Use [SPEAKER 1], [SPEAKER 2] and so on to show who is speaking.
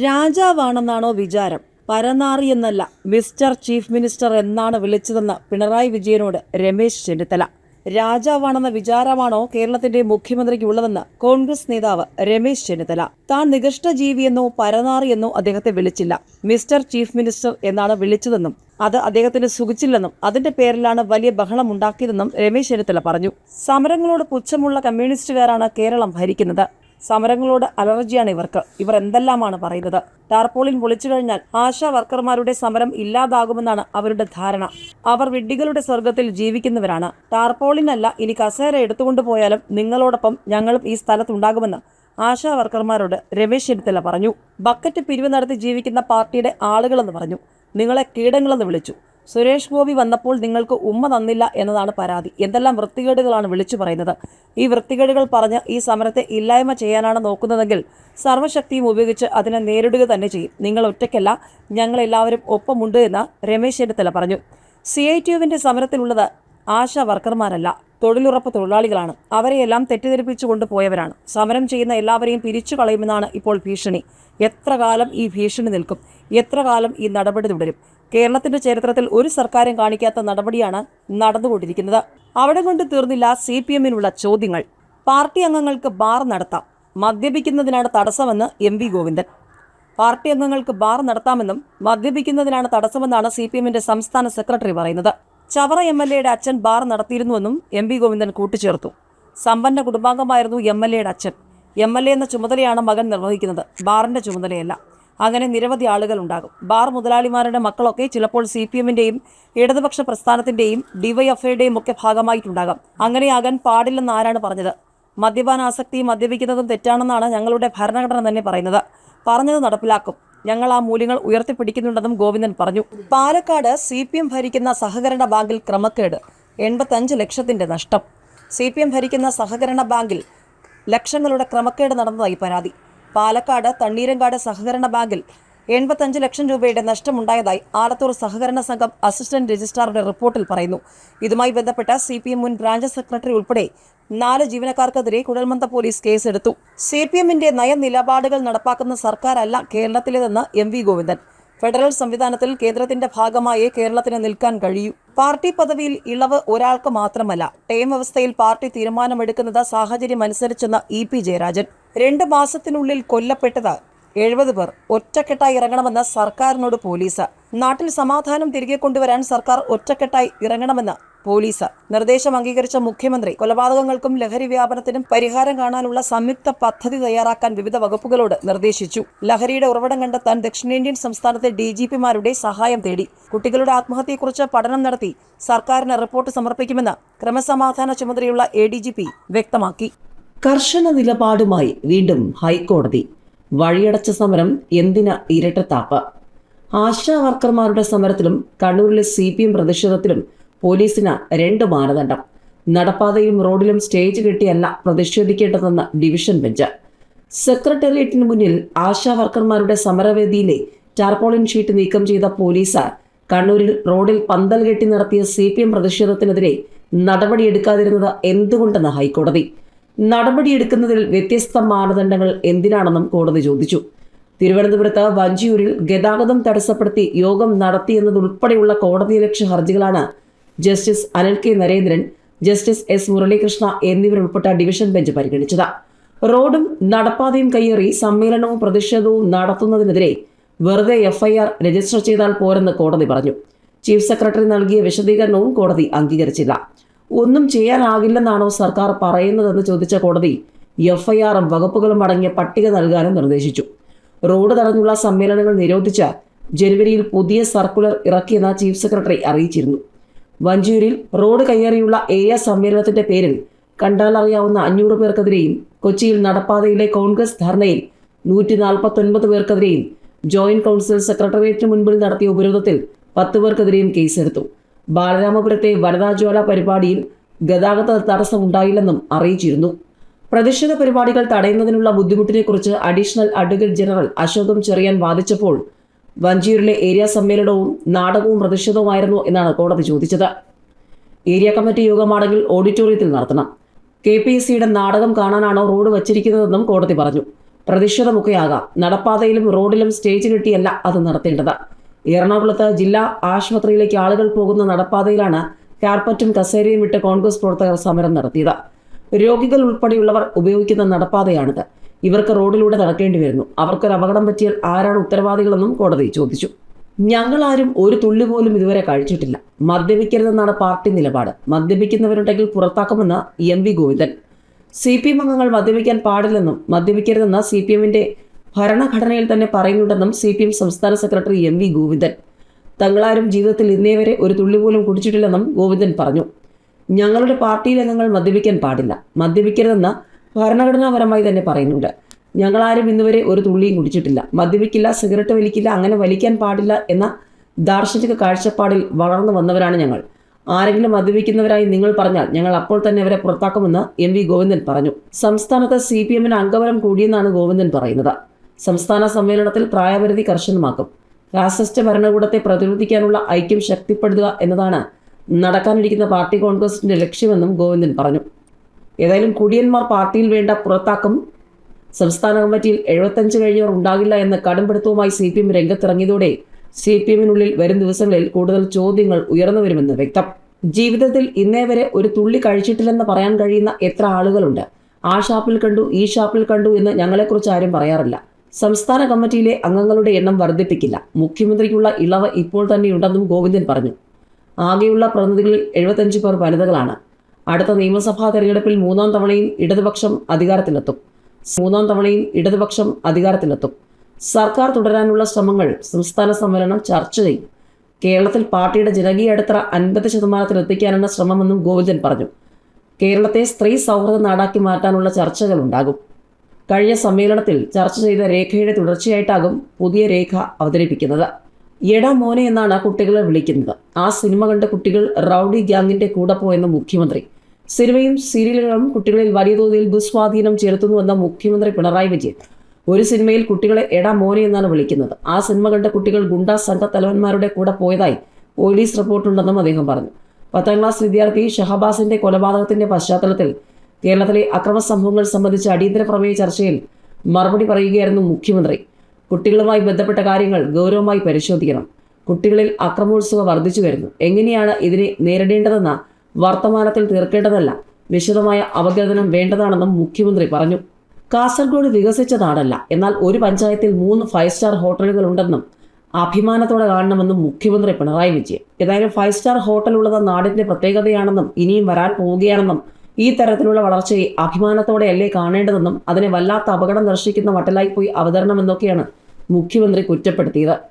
[SPEAKER 1] രാജാവാണെന്നാണോ വിചാരം? പരനാറി എന്നല്ല mister chief minister എന്നാണ് വിളിച്ചതെന്ന് പിണറായി വിജയനോട് രമേശ് ചെന്നിത്തല. രാജാവാണെന്ന വിചാരമാണോ കേരളത്തിന്റെ മുഖ്യമന്ത്രിക്ക് ഉള്ളതെന്ന് കോൺഗ്രസ് നേതാവ് രമേശ് ചെന്നിത്തല. താൻ നികഷ്ട ജീവിയെന്നോ പരനാറി അദ്ദേഹത്തെ വിളിച്ചില്ല. മിസ്റ്റർ ചീഫ് മിനിസ്റ്റർ എന്നാണ് വിളിച്ചതെന്നും അത് അദ്ദേഹത്തിന് സുഖിച്ചില്ലെന്നും അതിന്റെ പേരിലാണ് വലിയ ബഹളം ഉണ്ടാക്കിയതെന്നും രമേശ് ചെന്നിത്തല പറഞ്ഞു. സമരങ്ങളോട് പുച്ഛമുള്ള കമ്മ്യൂണിസ്റ്റുകാരാണ് കേരളം ഭരിക്കുന്നത്. സമരങ്ങളോട് അലർജിയാണ് ഇവർക്ക്. ഇവർ എന്തെല്ലാമാണ് പറയുന്നത്? ടാർപോളിൻ പൊളിച്ചു കഴിഞ്ഞാൽ ആശാ വർക്കർമാരുടെ സമരം ഇല്ലാതാകുമെന്നാണ് അവരുടെ ധാരണ. അവർ വിഡ്ഢികളുടെ സ്വർഗത്തിൽ ജീവിക്കുന്നവരാണ്. ടാർപോളിനല്ല ഇനി കസേര എടുത്തുകൊണ്ടു പോയാലും നിങ്ങളോടൊപ്പം ഞങ്ങളും ഈ സ്ഥലത്തുണ്ടാകുമെന്ന് ആശാ വർക്കർമാരോട് രമേശ് ചെന്നിത്തല പറഞ്ഞു. ബക്കറ്റ് പിരിവ് നടത്തി ജീവിക്കുന്ന പാർട്ടിയുടെ ആളുകളെന്ന് പറഞ്ഞു. നിങ്ങളെ കീടങ്ങളെന്ന് വിളിച്ചു. സുരേഷ് ഗോപി വന്നപ്പോൾ നിങ്ങൾക്ക് ഉമ്മ തന്നില്ല എന്നതാണ് പരാതി. എന്തെല്ലാം വൃത്തികേടുകളാണ് വിളിച്ചു പറയുന്നത്? ഈ വൃത്തികേടുകൾ പറഞ്ഞ് ഈ സമരത്തെ ഇല്ലായ്മ ചെയ്യാനാണ് നോക്കുന്നതെങ്കിൽ സർവശക്തിയും ഉപയോഗിച്ച് അതിനെ നേരിടുക തന്നെ ചെയ്യും. നിങ്ങൾ ഒറ്റയ്ക്കല്ല ഞങ്ങളെല്ലാവരും ഒപ്പമുണ്ട് എന്ന് രമേശ് ചെന്നിത്തല പറഞ്ഞു. സി ഐ ടി യുവിന്റെ സമരത്തിലുള്ളത് ആശാ വർക്കർമാരല്ല തൊഴിലുറപ്പ് തൊഴിലാളികളാണ്. അവരെയെല്ലാം തെറ്റിദ്ധരിപ്പിച്ചു കൊണ്ടുപോയവരാണ് സമരം ചെയ്യുന്ന എല്ലാവരെയും പിരിച്ചു കളയുമെന്നാണ് ഇപ്പോൾ ഭീഷണി. എത്ര കാലം ഈ ഭീഷണി നിൽക്കും? എത്ര കാലം ഈ നടപടി തുടരും? കേരളത്തിന്റെ ചരിത്രത്തിൽ ഒരു സർക്കാരും കാണിക്കാത്ത നടപടിയാണ് നടന്നുകൊണ്ടിരിക്കുന്നത്. അവിടെ കൊണ്ട് തീർന്നില്ല സി പി എമ്മിനുള്ള ചോദ്യങ്ങൾ. പാർട്ടി അംഗങ്ങൾക്ക് ബാർ നടത്താം. മദ്യപിക്കുന്നതിനാണ് തടസ്സമെന്ന് എം വി ഗോവിന്ദൻ. പാർട്ടി അംഗങ്ങൾക്ക് ബാർ നടത്താമെന്നും മദ്യപിക്കുന്നതിനാണ് തടസ്സമെന്നാണ് സി പി എമ്മിന്റെ സംസ്ഥാന സെക്രട്ടറി പറയുന്നത്. ചവറ എം എൽ എയുടെ അച്ഛൻ ബാർ നടത്തിയിരുന്നുവെന്നും എം വി ഗോവിന്ദൻ കൂട്ടിച്ചേർത്തു. സമ്പന്ന കുടുംബാംഗമായിരുന്നു എം എൽ എയുടെ അച്ഛൻ. എം എൽ എ എന്ന ചുമതലയാണ് മകൻ നിർവഹിക്കുന്നത്. ബാറിന്റെ ചുമതലയല്ല. അങ്ങനെ നിരവധി ആളുകൾ ഉണ്ടാകും. ബാർ മുതലാളിമാരുടെ മക്കളൊക്കെ ചിലപ്പോൾ സി പി എമ്മിന്റെയും ഇടതുപക്ഷ പ്രസ്ഥാനത്തിന്റെയും ഡിവൈഎഫ്ഐയുടെയും ഒക്കെ ഭാഗമായിട്ടുണ്ടാകാം. അങ്ങനെയാകാൻ പാടില്ലെന്ന് ആരാണ് പറഞ്ഞത്? മദ്യപാനാസക്തിയും മദ്യപിക്കുന്നതും തെറ്റാണെന്നാണ് ഞങ്ങളുടെ ഭരണഘടന തന്നെ പറയുന്നത്. പറഞ്ഞത് നടപ്പിലാക്കും. ഞങ്ങൾ ആ മൂല്യങ്ങൾ ഉയർത്തിപ്പിടിക്കുന്നുണ്ടെന്നും ഗോവിന്ദൻ പറഞ്ഞു. പാലക്കാട് സി പി എം ഭരിക്കുന്ന സഹകരണ ബാങ്കിൽ ക്രമക്കേട്. എൺപത്തഞ്ച് ലക്ഷത്തിന്റെ നഷ്ടം. സി പി എം ഭരിക്കുന്ന സഹകരണ ബാങ്കിൽ ലക്ഷങ്ങളുടെ ക്രമക്കേട് നടന്നതായി പരാതി. പാലക്കാട് തണ്ണീരങ്കാട് സഹകരണ ബാങ്കിൽ എൺപത്തഞ്ച് ലക്ഷം രൂപയുടെ നഷ്ടമുണ്ടായതായി ആലത്തൂർ സഹകരണ സംഘം അസിസ്റ്റന്റ് രജിസ്ട്രാറുടെ റിപ്പോർട്ടിൽ പറയുന്നു. ഇതുമായി ബന്ധപ്പെട്ട സി പി എം മുൻ ബ്രാഞ്ച് സെക്രട്ടറി ഉൾപ്പെടെ നാല് ജീവനക്കാർക്കെതിരെ കുഴൽമന്ത പോലീസ് കേസെടുത്തു. സി പി എമ്മിന്റെ നയനിലപാടുകൾ നടപ്പാക്കുന്ന സർക്കാരല്ല കേരളത്തിലേതെന്ന് എം വി ഗോവിന്ദൻ. ഫെഡറൽ സംവിധാനത്തിൽ കേന്ദ്രത്തിന്റെ ഭാഗമായേ കേരളത്തിന് നിൽക്കാൻ കഴിയൂ. പാർട്ടി പദവിയിൽ ഇളവ് ഒരാൾക്ക് മാത്രമല്ല ടേം അവസ്ഥയിൽ പാർട്ടി തീരുമാനമെടുക്കുന്നത് സാഹചര്യമനുസരിച്ചെന്ന ഇ പി ജയരാജൻ. രണ്ട് മാസത്തിനുള്ളിൽ കൊല്ലപ്പെട്ടത് എഴുപത് പേർ ഒറ്റക്കെട്ടായി ഇറങ്ങണമെന്ന് സർക്കാരിനോട് പോലീസ്. നാട്ടിൽ സമാധാനം തിരികെ കൊണ്ടുവരാൻ സർക്കാർ ഒറ്റക്കെട്ടായി ഇറങ്ങണമെന്ന് പോലീസ്. നിർദ്ദേശം അംഗീകരിച്ച മുഖ്യമന്ത്രി കൊലപാതകങ്ങൾക്കും ലഹരി വ്യാപനത്തിനും പരിഹാരം കാണാനുള്ള സംയുക്ത പദ്ധതി തയ്യാറാക്കാൻ വിവിധ വകുപ്പുകളോട് നിർദ്ദേശിച്ചു. ലഹരിയുടെ ഉറവിടം കണ്ടെത്താൻ ദക്ഷിണേന്ത്യൻ സംസ്ഥാനത്തെ ഡി സഹായം തേടി. കുട്ടികളുടെ ആത്മഹത്യയെക്കുറിച്ച് പഠനം നടത്തി സർക്കാരിന് റിപ്പോർട്ട് സമർപ്പിക്കുമെന്ന് ക്രമസമാധാന ചുമതലയുള്ള എ ഡി ജി പി വ്യക്തമാക്കി. കർശന നിലപാടുമായി വീണ്ടും ഹൈക്കോടതി. വഴിയടച്ച സമരം എന്തിന് ഇരട്ടത്താപ്പ്? ആശാ വർക്കർമാരുടെ സമരത്തിലും കണ്ണൂരിലെ സി പി എം പ്രതിഷേധത്തിലും പോലീസിന് രണ്ട് മാനദണ്ഡം. നടപ്പാതയും റോഡിലും സ്റ്റേജ് കെട്ടിയല്ല പ്രതിഷേധിക്കേണ്ടതെന്ന് ഡിവിഷൻ ബെഞ്ച്. സെക്രട്ടേറിയറ്റിന് മുന്നിൽ ആശാ വർക്കർമാരുടെ സമരവേദിയിലെ ടാർപോളിൻ ഷീറ്റ് നീക്കം ചെയ്ത പോലീസ് കണ്ണൂരിൽ റോഡിൽ പന്തൽ കെട്ടി നടത്തിയ സി പി എം പ്രതിഷേധത്തിനെതിരെ നടപടിയെടുക്കാതിരുന്നത് എന്തുകൊണ്ടെന്ന് ഹൈക്കോടതി. നടപടിയെടുക്കുന്നതിൽ വ്യത്യസ്ത മാനദണ്ഡങ്ങൾ എന്തിനാണെന്നും കോടതി ചോദിച്ചു. തിരുവനന്തപുരത്ത് വഞ്ചിയൂരിൽ ഗതാഗതം തടസ്സപ്പെടുത്തി യോഗം നടത്തിയെന്നതുൾപ്പെടെയുള്ള കോടതിയലക്ഷ്യ ഹർജികളാണ് justice Anil K Narendran justice S Muralikrishna എന്നിവരുൾപ്പെട്ട division bench പരിഗണിച്ചത്. റോഡും നടപ്പാതയും കയ്യേറി സമ്മേളനവും പ്രതിഷേധവും നടത്തുന്നതിനെതിരെ വെറുതെ എഫ്ഐആർ രജിസ്റ്റർ ചെയ്താൽ പോരെന്ന് കോടതി പറഞ്ഞു. ചീഫ് സെക്രട്ടറി നൽകിയ വിശദീകരണവും കോടതി അംഗീകരിച്ചില്ല. ഒന്നും ചെയ്യാനാകില്ലെന്നാണോ സർക്കാർ പറയുന്നതെന്ന് ചോദിച്ച കോടതി എഫ്ഐആറും വകുപ്പുകളും അടങ്ങിയ പട്ടിക നൽകാനും നിർദ്ദേശിച്ചു. റോഡ് തടഞ്ഞുള്ള സമ്മേളനങ്ങൾ നിരോധിച്ച് ജനുവരിയിൽ പുതിയ സർക്കുലർ ഇറക്കിയെന്ന് ചീഫ് സെക്രട്ടറി അറിയിച്ചിരുന്നു. വഞ്ചൂരിൽ റോഡ് കയ്യേറിയുള്ള ഏരിയ സമ്മേളനത്തിന്റെ പേരിൽ കണ്ടാലറിയാവുന്ന അഞ്ഞൂറ് പേർക്കെതിരെയും കൊച്ചിയിൽ നടപ്പാതയിലെ കോൺഗ്രസ് ധർണയിൽ നൂറ്റി നാൽപ്പത്തൊൻപത് പേർക്കെതിരെയും ജോയിന്റ് കൗൺസിൽ സെക്രട്ടേറിയറ്റിന് മുൻപിൽ നടത്തിയ ഉപരോധത്തിൽ പത്ത് പേർക്കെതിരെയും കേസെടുത്തു. ബാലരാമപുരത്തെ വനിതാജ്വാല പരിപാടിയിൽ ഗതാഗത തടസ്സമുണ്ടായില്ലെന്നും അറിയിച്ചിരുന്നു. പ്രതിഷേധ പരിപാടികൾ തടയുന്നതിനുള്ള ബുദ്ധിമുട്ടിനെക്കുറിച്ച് additional advocate general Ashokam Cherian വാദിച്ചപ്പോൾ വഞ്ചിയൂരിലെ ഏരിയ സമ്മേളനവും നാടകവും പ്രതിഷേധവുമായിരുന്നു എന്നാണ് കോടതി ചോദിച്ചത്. ഏരിയ കമ്മിറ്റി യോഗമാണെങ്കിൽ ഓഡിറ്റോറിയത്തിൽ നടത്തണം. കെ പി എസ് സിയുടെ നാടകം കാണാനാണോ റോഡ് വച്ചിരിക്കുന്നതെന്നും കോടതി പറഞ്ഞു. പ്രതിഷേധമൊക്കെയാകാം. നടപ്പാതയിലും റോഡിലും സ്റ്റേജ് കിട്ടിയല്ല അത് നടത്തേണ്ടത്. എറണാകുളത്ത് ജില്ലാ ആശുപത്രിയിലേക്ക് ആളുകൾ പോകുന്ന നടപ്പാതയിലാണ് കാർപ്പറ്റും കസേരയും വിട്ട് കോൺഗ്രസ് പ്രവർത്തകർ സമരം നടത്തിയത്. രോഗികൾ ഉൾപ്പെടെയുള്ളവർ ഉപയോഗിക്കുന്ന നടപ്പാതയാണിത്. ഇവർക്ക് റോഡിലൂടെ നടക്കേണ്ടി വരുന്നു. അവർക്കൊരു അപകടം പറ്റിയാൽ ആരാണ് ഉത്തരവാദികളെന്നും കോടതി ചോദിച്ചു. ഞങ്ങളാരും ഒരു തുള്ളി പോലും ഇതുവരെ കഴിച്ചിട്ടില്ല. മദ്യപിക്കരുതെന്നാണ് പാർട്ടി നിലപാട്. മദ്യപിക്കുന്നവരുണ്ടെങ്കിൽ പുറത്താക്കുമെന്ന് M V Govindan. C P M അംഗങ്ങൾ മദ്യപിക്കാൻ പാടില്ലെന്നും മദ്യപിക്കരുതെന്ന് സി പി എമ്മിന്റെ ഭരണഘടനയിൽ തന്നെ പറയുന്നുണ്ടെന്നും സി പി എം സംസ്ഥാന സെക്രട്ടറി എം വി ഗോവിന്ദൻ. തങ്ങളാരും ജീവിതത്തിൽ ഇന്നേ വരെ ഒരു തുള്ളി പോലും കുടിച്ചിട്ടില്ലെന്നും ഗോവിന്ദൻ പറഞ്ഞു. ഞങ്ങളുടെ പാർട്ടിയിലംഗങ്ങൾ മദ്യപിക്കാൻ പാടില്ല. മദ്യപിക്കരുതെന്ന് ഭരണഘടനാപരമായി തന്നെ പറയുന്നുണ്ട്. ഞങ്ങളാരും ഇന്നുവരെ ഒരു തുള്ളിയും കുടിച്ചിട്ടില്ല. മദ്യപിക്കില്ല സിഗരറ്റ് വലിക്കില്ല അങ്ങനെ വലിക്കാൻ പാടില്ല എന്ന ദാർശനിക കാഴ്ചപ്പാടിൽ വളർന്നു വന്നവരാണ് ഞങ്ങൾ. ആരെങ്കിലും മദ്യപിക്കുന്നവരായി നിങ്ങൾ പറഞ്ഞാൽ ഞങ്ങൾ അപ്പോൾ തന്നെ അവരെ പുറത്താക്കുമെന്ന് എം വി ഗോവിന്ദൻ പറഞ്ഞു. സംസ്ഥാനത്ത് സി പി എമ്മിന് അംഗബലം കൂടിയെന്നാണ് ഗോവിന്ദൻ പറയുന്നത്. സംസ്ഥാന സമ്മേളനത്തിൽ പ്രായപരിധി കർശനമാക്കും. ഫാസിസ്റ്റ് ഭരണകൂടത്തെ പ്രതിരോധിക്കാനുള്ള ഐക്യം ശക്തിപ്പെടുത്തുക എന്നതാണ് നടക്കാനിരിക്കുന്ന പാർട്ടി കോൺഗ്രസിന്റെ ലക്ഷ്യമെന്നും ഗോവിന്ദൻ പറഞ്ഞു. ഏതായാലും കുടിയന്മാർ പാർട്ടിയിൽ വേണ്ട പുറത്താക്കും. സംസ്ഥാന കമ്മിറ്റിയിൽ എഴുപത്തഞ്ച് കഴിഞ്ഞവർ ഉണ്ടാകില്ല എന്ന കടുംപിടുത്തവുമായി സി പി എം രംഗത്തിറങ്ങിയതോടെ സി പി എമ്മിനുള്ളിൽ വരും ദിവസങ്ങളിൽ കൂടുതൽ ചോദ്യങ്ങൾ ഉയർന്നു വരുമെന്ന് വ്യക്തം. ജീവിതത്തിൽ ഇന്നേ വരെ ഒരു തുള്ളി കഴിച്ചിട്ടില്ലെന്ന് പറയാൻ കഴിയുന്ന എത്ര ആളുകളുണ്ട്? ആ ഷാപ്പിൽ കണ്ടു ഈ ഷാപ്പിൽ കണ്ടു എന്ന് ഞങ്ങളെക്കുറിച്ച് ആരും പറയാറില്ല. സംസ്ഥാന കമ്മിറ്റിയിലെ അംഗങ്ങളുടെ എണ്ണം വർദ്ധിപ്പിക്കില്ല. മുഖ്യമന്ത്രിക്കുള്ള ഇളവ് ഇപ്പോൾ തന്നെയുണ്ടെന്നും ഗോവിന്ദൻ പറഞ്ഞു. ആകെയുള്ള പ്രതിനിധികളിൽ എഴുപത്തഞ്ച് പേർ വനിതകളാണ്. അടുത്ത നിയമസഭാ തെരഞ്ഞെടുപ്പിൽ മൂന്നാം തവണയും ഇടതുപക്ഷം അധികാരത്തിലെത്തും. മൂന്നാം തവണയും ഇടതുപക്ഷം അധികാരത്തിലെത്തും. സർക്കാർ തുടരാനുള്ള ശ്രമങ്ങൾ സംസ്ഥാന സമ്മേളനം ചർച്ച ചെയ്യും. കേരളത്തിൽ പാർട്ടിയുടെ ജനകീയ അടുത്തറ അൻപത് ശതമാനത്തിൽ എത്തിക്കാനാണ് ശ്രമമെന്നും ഗോവിന്ദൻ പറഞ്ഞു. കേരളത്തെ സ്ത്രീ സൗഹൃദ നാടാക്കി മാറ്റാനുള്ള ചർച്ചകൾ ഉണ്ടാകും. കഴിഞ്ഞ സമ്മേളനത്തിൽ ചർച്ച ചെയ്ത രേഖയുടെ തുടർച്ചയായിട്ടാകും പുതിയ രേഖ അവതരിപ്പിക്കുന്നത്. എടാ മോനെ എന്നാണ് കുട്ടികളെ വിളിക്കുന്നത്. ആ സിനിമ കണ്ട കുട്ടികൾ റൗഡി ഗ്യാങ്ങിന്റെ കൂടെ പോയെന്ന് മുഖ്യമന്ത്രി. സിനിമയും സീരിയലുകളും കുട്ടികളിൽ വലിയ തോതിൽ ദുസ്വാധീനം ചെലുത്തുന്നുവെന്ന മുഖ്യമന്ത്രി പിണറായി വിജയൻ. ഒരു സിനിമയിൽ കുട്ടികളെ എടാ മോനെ എന്നാണ് വിളിക്കുന്നത്. ആ സിനിമ കണ്ട കുട്ടികൾ ഗുണ്ടാ സംഘ തലവന്മാരുടെ കൂടെ പോയതായി പോലീസ് റിപ്പോർട്ടുണ്ടെന്നും അദ്ദേഹം പറഞ്ഞു. പത്താം ക്ലാസ് വിദ്യാർത്ഥി ഷഹബാസിന്റെ കൊലപാതകത്തിന്റെ പശ്ചാത്തലത്തിൽ കേരളത്തിലെ അക്രമ സംഭവങ്ങൾ സംബന്ധിച്ച അടിയന്തര പ്രമേയ ചർച്ചയിൽ മറുപടി പറയുകയായിരുന്നു മുഖ്യമന്ത്രി. കുട്ടികളുമായി ബന്ധപ്പെട്ട കാര്യങ്ങൾ ഗൗരവമായി പരിശോധിക്കണം. കുട്ടികളിൽ അക്രമോത്സവം വർദ്ധിച്ചു വരുന്നു. എങ്ങനെയാണ് ഇതിനെ നേരിടേണ്ടതെന്ന വർത്തമാനത്തിൽ തീർക്കേണ്ടതല്ല. വിശദമായ അവഗതനം വേണ്ടതാണെന്നും മുഖ്യമന്ത്രി പറഞ്ഞു. കാസർഗോഡ് വികസിച്ച നാടല്ല എന്നാൽ ഒരു പഞ്ചായത്തിൽ മൂന്ന് ഫൈവ് സ്റ്റാർ ഹോട്ടലുകൾ ഉണ്ടെന്നും അഭിമാനത്തോടെ കാണണമെന്നും മുഖ്യമന്ത്രി പിണറായി വിജയൻ. ഏതായാലും ഫൈവ് സ്റ്റാർ ഹോട്ടൽ ഉള്ളത് നാടിന്റെ പ്രത്യേകതയാണെന്നും ഇനിയും വരാൻ പോവുകയാണെന്നും ഈ തരത്തിലുള്ള വളർച്ചയെ അഭിമാനത്തോടെയല്ലേ കാണേണ്ടതെന്നും അതിനെ വല്ലാത്ത അപകടം ദർശിക്കുന്ന വട്ടലായി പോയി അവതരണമെന്നൊക്കെയാണ് മുഖ്യമന്ത്രി കുറ്റപ്പെടുത്തിയത്.